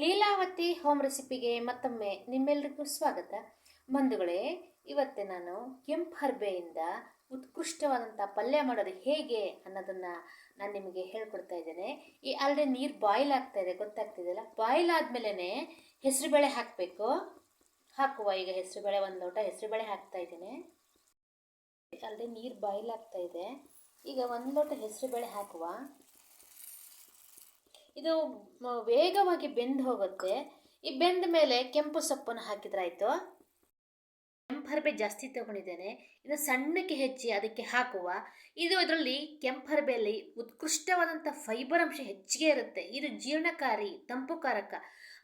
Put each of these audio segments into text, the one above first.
Leelavathi home ರೆಸಿಪಿಗೆ ಮತ್ತೊಮ್ಮೆ ನಿಮ್ಮೆಲ್ಲರಿಗೂ ಸ್ವಾಗತ. ಬಂಧುಗಳೇ, ಇವತ್ತು ನಾನು ಕೆಂಪು ಹರ್ಬೆಯಿಂದ ಉತ್ಕೃಷ್ಟವಾದಂಥ ಪಲ್ಯ ಮಾಡೋದು ಹೇಗೆ ಅನ್ನೋದನ್ನು ನಾನು ನಿಮಗೆ ಹೇಳ್ಕೊಡ್ತಾ ಇದ್ದೇನೆ. ಈ ಅಲ್ಲದೆ ನೀರು ಬಾಯ್ಲ್ ಆಗ್ತಾ ಇದೆ ಗೊತ್ತಾಗ್ತಿದೆಯಲ್ಲ ಬಾಯ್ಲ್ ಆದಮೇಲೆ ಹೆಸರುಬೇಳೆ ಹಾಕಬೇಕು. ಹಾಕುವ ಈಗ ಹೆಸರುಬೇಳೆ, ಒಂದು ಲೋಟ ಹೆಸರುಬೇಳೆ ಹಾಕ್ತಾ ಇದ್ದೀನಿ. ಅಲ್ಲದೆ ನೀರು ಬಾಯ್ಲ್ ಆಗ್ತಾ ಇದೆ. ಈಗ ಒಂದು ಲೋಟ ಹೆಸರುಬೇಳೆ ಹಾಕುವ. ಇದು ವೇಗವಾಗಿ ಬೆಂದು ಹೋಗುತ್ತೆ. ಈ ಬೆಂದ ಮೇಲೆ ಕೆಂಪು ಸೊಪ್ಪನ್ನು ಹಾಕಿದ್ರಾಯ್ತು ಹರಬೆ ಜಾಸ್ತಿ ತಗೊಂಡಿದ್ದೇನೆ. ಇನ್ನು ಸಣ್ಣಕ್ಕೆ ಹೆಚ್ಚಿ ಅದಕ್ಕೆ ಹಾಕುವ. ಇದು ಇದರಲ್ಲಿ ಕೆಂಪು ಹರಬೆಯಲ್ಲಿ ಉತ್ಕೃಷ್ಟವಾದಂಥ ಫೈಬರ್ ಅಂಶ ಹೆಚ್ಚಿಗೆ ಇರುತ್ತೆ. ಇದು ಜೀರ್ಣಕಾರಿ, ತಂಪುಕಾರಕ.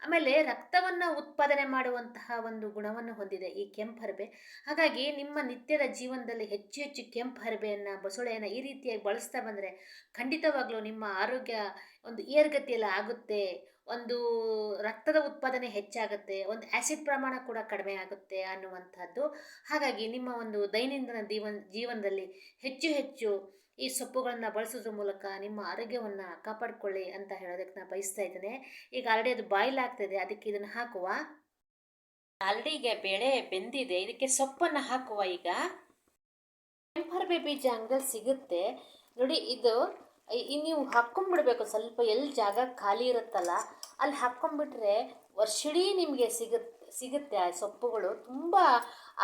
ಆಮೇಲೆ ರಕ್ತವನ್ನು ಉತ್ಪಾದನೆ ಮಾಡುವಂತಹ ಒಂದು ಗುಣವನ್ನು ಹೊಂದಿದೆ ಈ ಕೆಂಪು ಹಾಗಾಗಿ ನಿಮ್ಮ ನಿತ್ಯದ ಜೀವನದಲ್ಲಿ ಹೆಚ್ಚು ಹೆಚ್ಚು ಕೆಂಪು ಬಸಳೆಯನ್ನು ಈ ರೀತಿಯಾಗಿ ಬಳಸ್ತಾ ಬಂದರೆ ಖಂಡಿತವಾಗಲೂ ನಿಮ್ಮ ಆರೋಗ್ಯ ಒಂದು ಏರ್ಗತಿಯೆಲ್ಲ ಆಗುತ್ತೆ. ಒಂದು ರಕ್ತದ ಉತ್ಪಾದನೆ ಹೆಚ್ಚಾಗುತ್ತೆ, ಒಂದು ಆ್ಯಸಿಡ್ ಪ್ರಮಾಣ ಕೂಡ ಕಡಿಮೆ ಆಗುತ್ತೆ ಅನ್ನುವಂಥದ್ದು. ಹಾಗಾಗಿ ನಿಮ್ಮ ಒಂದು ದೈನಂದಿನ ಜೀವನ, ಜೀವನದಲ್ಲಿ ಹೆಚ್ಚು ಹೆಚ್ಚು ಈ ಸೊಪ್ಪುಗಳನ್ನು ಬಳಸೋದ್ರ ಮೂಲಕ ನಿಮ್ಮ ಆರೋಗ್ಯವನ್ನು ಕಾಪಾಡಿಕೊಳ್ಳಿ ಅಂತ ಹೇಳೋದಕ್ಕೆ ನಾನು ಬಯಸ್ತಾ ಇದ್ದೇನೆ. ಈಗ ಆಲ್ರೆಡಿ ಅದು ಬಾಯ್ಲ್ ಆಗ್ತಿದೆ ಅದಕ್ಕೆ ಇದನ್ನು ಹಾಕುವ. ಆಲ್ರೆಡಿ ಈಗ ಬೇಳೆ ಬೆಂದಿದೆ, ಇದಕ್ಕೆ ಸೊಪ್ಪನ್ನು ಹಾಕುವ ಈಗ. ಕೆಂಪರ್ಬೆ ಬೀಜ ಅಂಗಡಿಯಲ್ಲಿ ಸಿಗುತ್ತೆ. ನೋಡಿ ಇದು ನೀವು ಹಾಕ್ಕೊಂಡ್ಬಿಡ್ಬೇಕು. ಸ್ವಲ್ಪ ಎಲ್ಲಿ ಜಾಗ ಖಾಲಿ ಇರುತ್ತಲ್ಲ, ಅಲ್ಲಿ ಹಾಕ್ಕೊಂಡ್ಬಿಟ್ರೆ ವರ್ಷಿಡೀ ನಿಮಗೆ ಸಿಗುತ್ತೆ ಸಿಗುತ್ತೆ ಆ ಸೊಪ್ಪುಗಳು. ತುಂಬ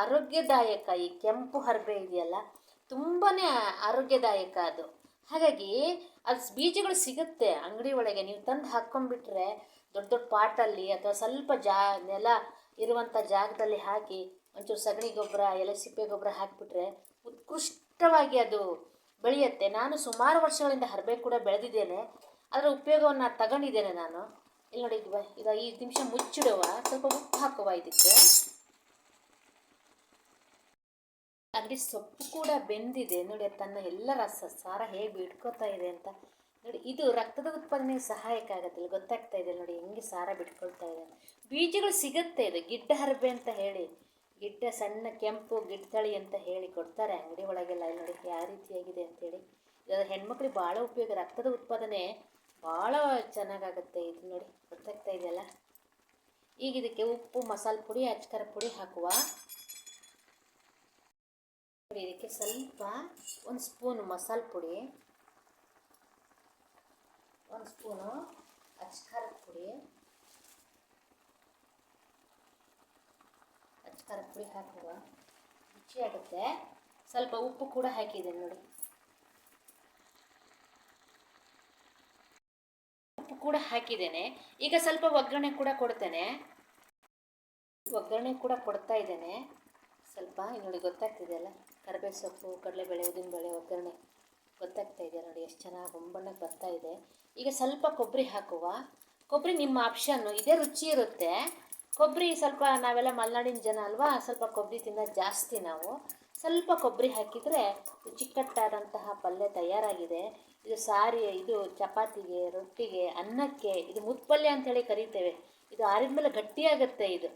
ಆರೋಗ್ಯದಾಯಕ. ಈ ಕೆಂಪು ಹರಬೆ ಇದೆಯಲ್ಲ ತುಂಬಾ ಆರೋಗ್ಯದಾಯಕ ಅದು. ಹಾಗಾಗಿ ಅದು ಬೀಜಗಳು ಸಿಗುತ್ತೆ ಅಂಗಡಿ ಒಳಗೆ. ನೀವು ತಂದು ಹಾಕ್ಕೊಂಡ್ಬಿಟ್ರೆ ದೊಡ್ಡ ದೊಡ್ಡ ಪಾಟಲ್ಲಿ ಅಥವಾ ಸ್ವಲ್ಪ ಜಾ, ನೆಲ ಇರುವಂಥ ಜಾಗದಲ್ಲಿ ಹಾಕಿ, ಒಂಚೂರು ಸಗಣಿ ಗೊಬ್ಬರ, ಎಲೆ ಸಿಪ್ಪೆ ಗೊಬ್ಬರ ಹಾಕಿಬಿಟ್ರೆ ಉತ್ಕೃಷ್ಟವಾಗಿ ಅದು ಬೆಳೆಯುತ್ತೆ. ನಾನು ಸುಮಾರು ವರ್ಷಗಳಿಂದ ಹರಬೆ ಕೂಡ ಬೆಳೆದಿದ್ದೇನೆ. ಅದರ ಉಪಯೋಗವನ್ನು ತಗೊಂಡಿದ್ದೇನೆ ನಾನು. ಇಲ್ಲಿ ನೋಡಿ, ಇದು ಈ ನಿಮಿಷ ಮುಚ್ಚಿಡುವ. ಸ್ವಲ್ಪ ಉಪ್ಪು ಹಾಕುವ ಇದಕ್ಕೆ. ಅಲ್ಲಿ ಸೊಪ್ಪು ಕೂಡ ಬೆಂದಿದೆ. ನೋಡಿ, ತನ್ನ ಎಲ್ಲ ರಸ, ಸಾರ ಹೇಗೆ ಬಿಟ್ಕೋತಾ ಇದೆ ಅಂತ. ನೋಡಿ, ಇದು ರಕ್ತದ ಉತ್ಪಾದನೆಗೆ ಸಹಾಯಕ ಆಗುತ್ತೆ. ಗೊತ್ತಾಗ್ತಾ ಇದೆ ನೋಡಿ, ಹೆಂಗೆ ಸಾರ ಬಿಟ್ಕೊಳ್ತಾ ಇದೆ ಬೀಜಗಳು ಸಿಗುತ್ತೆ ಇದು, ಗಿಡ್ಡ ಹರಬೆ ಅಂತ ಹೇಳಿ. ಗಿಡ್ಡ ಸಣ್ಣ ಕೆಂಪು ಗಿಡ್ಡತಳಿ ಅಂತ ಹೇಳಿ ಕೊಡ್ತಾರೆ. ಅಂಗಡಿ ಒಳಗೆಲ್ಲ ಇಲ್ಲಿ ನೋಡಿ ಯಾವ ರೀತಿಯಾಗಿದೆ ಅಂತೇಳಿ ಇದು ಹೆಣ್ಮಕ್ಳಿಗೆ ಭಾಳ ಉಪಯೋಗ. ರಕ್ತದ ಉತ್ಪಾದನೆ ಭಾಳ ಚೆನ್ನಾಗಾಗುತ್ತೆ ಇದು ನೋಡಿ. ಗೊತ್ತಾಗ್ತಾ ಇದೆಯಲ್ಲ? ಈಗ ಇದಕ್ಕೆ ಉಪ್ಪು, ಮಸಾಲೆ ಪುಡಿ ಅಚ್ಕರ ಪುಡಿ ಹಾಕುವ. ಇದಕ್ಕೆ ಸ್ವಲ್ಪ ಒಂದು ಸ್ಪೂನು ಮಸಾಲೆ ಪುಡಿ, ಒಂದು ಸ್ಪೂನು ಅಚ್ಕಾರದ ಪುಡಿ. ಅಚ್ಕಾರದ ಪುಡಿ ಹಾಕುವ. ರುಚಿಯಾಗುತ್ತೆ ಸ್ವಲ್ಪ ಉಪ್ಪು ಕೂಡ ಹಾಕಿದೆ ನೋಡಿ. ಉಪ್ಪು ಕೂಡ ಹಾಕಿದ್ದೇನೆ. ಈಗ ಸ್ವಲ್ಪ ಒಗ್ಗರಣೆ ಕೂಡ ಕೊಡ್ತೇನೆ. ಒಗ್ಗರಣೆ ಕೂಡ ಕೊಡ್ತಾ ಇದ್ದೇನೆ. ಸ್ವಲ್ಪ ನೋಡಿ ನೋಡಿ ಗೊತ್ತಾಗ್ತಿದೆಯಲ್ಲ ಕರಿಬೇವು ಸೊಪ್ಪು, ಕಡಲೆಬೇಳೆ, ಉದ್ದಿನಬೇಳೆ ಒಗ್ಗರಣೆ ಗೊತ್ತಾಗ್ತಾ ಇದೆ ನೋಡಿ ಎಷ್ಟು ಚೆನ್ನಾಗಿ ಒಂಬಣ್ಣಕ್ಕೆ ಬರ್ತಾ ಇದೆ. ಈಗ ಸ್ವಲ್ಪ ಕೊಬ್ಬರಿ ಹಾಕುವ. ಕೊಬ್ಬರಿ ನಿಮ್ಮ ಆಪ್ಷನ್ನು ಇದೇ ರುಚಿ ಇರುತ್ತೆ. ಕೊಬ್ಬರಿ ಸ್ವಲ್ಪ ನಾವೆಲ್ಲ ಮಲೆನಾಡಿನ ಜನ ಅಲ್ವಾ, ಸ್ವಲ್ಪ ಕೊಬ್ಬರಿ ತಿನ್ನೋದು ಜಾಸ್ತಿ ನಾವು. ಸ್ವಲ್ಪ ಕೊಬ್ಬರಿ ಹಾಕಿದರೆ ಚಿಕ್ಕಟ್ಟಾದಂತಹ ಪಲ್ಯ ತಯಾರಾಗಿದೆ. ಇದು ಸಾರಿ, ಇದು ಚಪಾತಿಗೆ, ರೊಟ್ಟಿಗೆ, ಅನ್ನಕ್ಕೆ, ಇದು ಮುತ್ಪಲ್ಯ ಅಂತೇಳಿ ಕರಿತೇವೆ. ಇದು ಆರಿದ ಮೇಲೆ ಗಟ್ಟಿಯಾಗುತ್ತೆ ಇದು.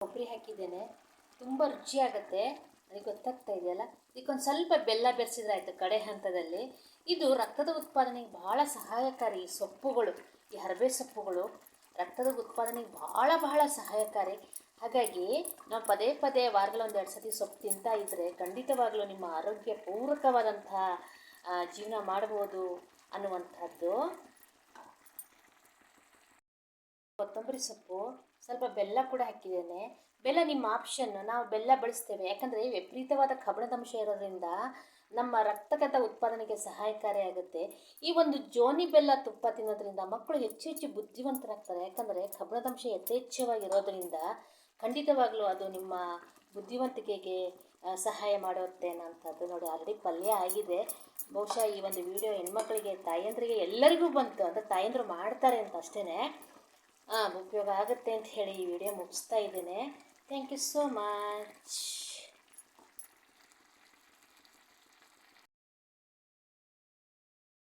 ಕೊಬ್ಬರಿ ಹಾಕಿದ್ದೇನೆ. ತುಂಬ ರುಚಿಯಾಗುತ್ತೆ. ನನಗೆ ಗೊತ್ತಾಗ್ತಾ ಇದೆಯಲ್ಲ? ಇದಕ್ಕೊಂದು ಸ್ವಲ್ಪ ಬೆಲ್ಲ ಬೆರೆಸಿದ್ರೆ ಆಯಿತು ಕಡೆ ಹಂತದಲ್ಲಿ. ಇದು ರಕ್ತದ ಉತ್ಪಾದನೆಗೆ ಭಾಳ ಸಹಾಯಕಾರಿ ಸೊಪ್ಪುಗಳು, ಈ ಹರಬೆ ಸೊಪ್ಪುಗಳು. ರಕ್ತದ ಉತ್ಪಾದನೆಗೆ ಭಾಳ ಬಹಳ ಸಹಾಯಕಾರಿ. ಹಾಗಾಗಿ ನಾವು ಪದೇ ಪದೇ ವಾರಗಳ ಒಂದು ಎರಡು ಸತಿ ಸೊಪ್ಪು ತಿಂತಾ ಇದ್ದರೆ ಖಂಡಿತವಾಗ್ಲೂ ನಿಮ್ಮ ಆರೋಗ್ಯ ಪೂರಕವಾದಂಥ ಜೀವನ ಮಾಡ್ಬೋದು ಅನ್ನುವಂಥದ್ದು. ಕೊತ್ತಂಬರಿ ಸೊಪ್ಪು, ಸ್ವಲ್ಪ ಬೆಲ್ಲ ಕೂಡ ಹಾಕಿದ್ದೇನೆ. ಬೆಲ್ಲ ನಿಮ್ಮ ಆಪ್ಷನ್ ನಾವು ಬೆಲ್ಲ ಬಳಸ್ತೇವೆ. ಯಾಕಂದರೆ ವಿಪರೀತವಾದ ಕಬ್ಬಿಣದಂಶ ಇರೋದ್ರಿಂದ ನಮ್ಮ ರಕ್ತಗತ ಉತ್ಪಾದನೆಗೆ ಸಹಾಯಕಾರಿಯಾಗುತ್ತೆ ಈ ಒಂದು ಜೋನಿ ಬೆಲ್ಲ ತುಪ್ಪ ತಿನ್ನೋದ್ರಿಂದ ಮಕ್ಕಳು ಹೆಚ್ಚು ಹೆಚ್ಚು ಬುದ್ಧಿವಂತರಾಗ್ತಾರೆ. ಯಾಕಂದರೆ ಕಬ್ಬಿಣದಂಶ ಯಥೇಚ್ಛವಾಗಿರೋದ್ರಿಂದ ಖಂಡಿತವಾಗ್ಲೂ ಅದು ನಿಮ್ಮ ಬುದ್ಧಿವಂತಿಕೆಗೆ ಸಹಾಯ ಮಾಡುತ್ತೆ ಅನ್ನೋಂಥದ್ದು ನೋಡಿ ಆಲ್ರೆಡಿ ಪಲ್ಯ ಆಗಿದೆ. ಬಹುಶಃ ಈ ಒಂದು ವಿಡಿಯೋ ಹೆಣ್ಮಕ್ಳಿಗೆ, ತಾಯಂದ್ರಿಗೆ ಎಲ್ಲರಿಗೂ ಬಂತು. ಅಂದರೆ ತಾಯಂದ್ರು ಮಾಡ್ತಾರೆ ಅಂತ ಅಷ್ಟೇ ಉಪಯೋಗ ಆಗುತ್ತೆ ಅಂತ ಹೇಳಿ ಈ ವಿಡಿಯೋ ಮುಗಿಸ್ತಾ ಇದ್ದೇನೆ. Thank you so much